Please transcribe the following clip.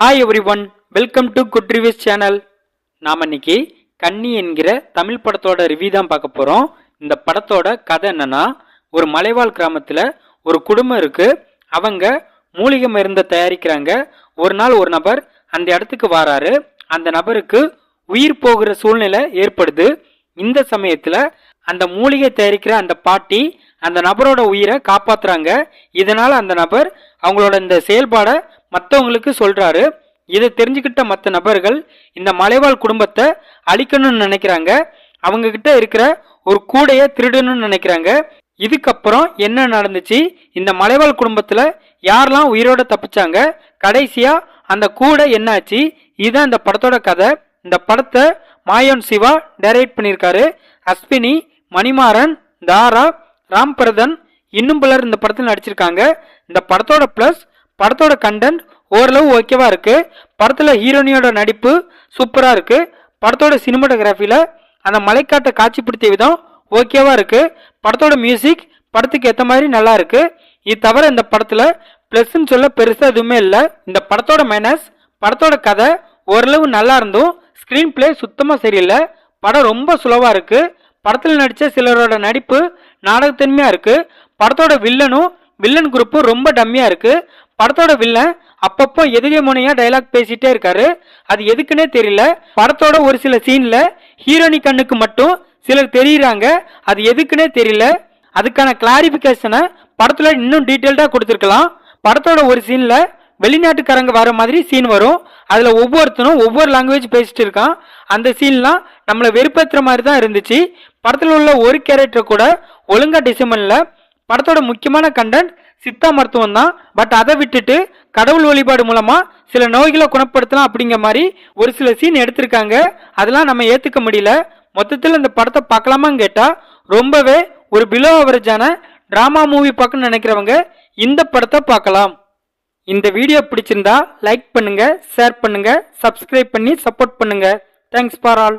Hi everyone welcome to good reviews channel நாம் இன்னைக்கு கன்னி என்கிற தமிழ் படத்தோட ரிவ்யூ தான் பார்க்க போகிறோம் இந்த படத்தோட கதை என்னன்னா ஒரு மலைவாழ் கிராமத்தில் ஒரு குடும்பம் இருக்குது அவங்க மூலிகை மருந்தை தயாரிக்கிறாங்க. ஒரு நாள் ஒரு நபர் அந்த இடத்துக்கு வராரு. அந்த நபருக்கு உயிர் போகிற சூழ்நிலை ஏற்படுது. இந்த சமயத்தில் அந்த மூலிகை தயாரிக்கிற அந்த பாட்டி அந்த நபரோட உயிரை காப்பாத்துறாங்க. இதனால அந்த நபர் அவங்களோட இந்த செயல்பாடை மற்றவங்களுக்கு சொல்றாரு. இதை தெரிஞ்சுக்கிட்ட மற்ற நபர்கள் இந்த மலைவாழ் குடும்பத்தை அழிக்கணும்னு நினைக்கிறாங்க. அவங்க கிட்ட இருக்கிற ஒரு கூடையை திருடணும்னு நினைக்கிறாங்க. இதுக்கப்புறம் என்ன நடந்துச்சு? இந்த மலைவாழ் குடும்பத்துல யாரெல்லாம் உயிரோட தப்பிச்சாங்க? கடைசியா அந்த கூடை என்னாச்சு? இதுதான் இந்த படத்தோட கதை. இந்த படத்தை மாயோன் சிவா டைரக்ட் பண்ணியிருக்காரு. அஸ்வினி மணிமாறன் தாரா ராம் பிரதன் இன்னும் பலர் இந்த படத்தில் நடிச்சிருக்காங்க. இந்த படத்தோட ப்ளஸ் படத்தோட கண்டென்ட் ஓரளவு ஓகேவா இருக்கு. படத்தில் ஹீரோனியோட நடிப்பு சூப்பராக இருக்கு. படத்தோட சினிமாட்டோகிராஃபியில் அந்த மலைக்காட்டை காட்சிப்படுத்திய விதம் ஓகேவா இருக்கு. படத்தோட மியூசிக் படத்துக்கு ஏற்ற மாதிரி நல்லா இருக்கு. இது தவிர இந்த படத்தில் ப்ளஸ்ன்னு சொல்ல பெருசாக எதுவுமே இல்லை. இந்த படத்தோட மைனஸ் படத்தோட கதை ஓரளவு நல்லா இருந்தும் ஸ்க்ரீன் பிளே சுத்தமாக சரியில்லை. படம் ரொம்ப சுலவாக இருக்குது படத்தில் நடித்த சிலரோட நடிப்பு நாடகத்தன்மையாக இருக்குது படத்தோட வில்லனும் வில்லன் குரூப்பும் ரொம்ப டம்மியாக இருக்குது படத்தோட வில்லன் அப்பப்போ எதிரிய முனையா டைலாக் பேசிட்டே இருக்காரு. அது எதுக்குன்னே தெரியல. படத்தோட ஒரு சில சீன்ல ஹீரோனி கண்ணுக்கு மட்டும் சிலர் தெரியுறாங்க. அது எதுக்குன்னே தெரியல. அதுக்கான கிளாரிபிகேஷனை படத்துல இன்னும் டீட்டெயில்டா கொடுத்துருக்கலாம். படத்தோட ஒரு சீன்ல வெளிநாட்டுக்காரங்க வர மாதிரி சீன் வரும். அதுல ஒவ்வொருத்தனும் ஒவ்வொரு லாங்குவேஜ் பேசிட்டு இருக்கான். அந்த சீன்லாம் நம்மளை வெறுப்பேற்றுற மாதிரி தான் இருந்துச்சு. படத்தில் உள்ள ஒரு கேரக்டர் கூட ஒழுங்கா டிசைன் படத்தோட முக்கியமான கண்டென்ட் சித்தா மருத்துவம் தான். பட் அதை விட்டுட்டு கடவுள் வழிபாடு மூலமாக சில நோய்களை குணப்படுத்தலாம் அப்படிங்கிற மாதிரி ஒரு சில சீன் எடுத்திருக்காங்க. அதெல்லாம் நம்ம ஏற்றுக்க முடியல. மொத்தத்தில் இந்த படத்தை பார்க்கலாமான்னு கேட்டால் ரொம்பவே ஒரு பிலோ அவரேஜான ட்ராமா மூவி பார்க்கணும்னு நினைக்கிறவங்க இந்த படத்தை பார்க்கலாம். இந்த வீடியோ பிடிச்சிருந்தா லைக் பண்ணுங்கள் ஷேர் பண்ணுங்கள் சப்ஸ்கிரைப் பண்ணி சப்போர்ட் பண்ணுங்கள் தேங்க்ஸ் ஃபார் ஆல்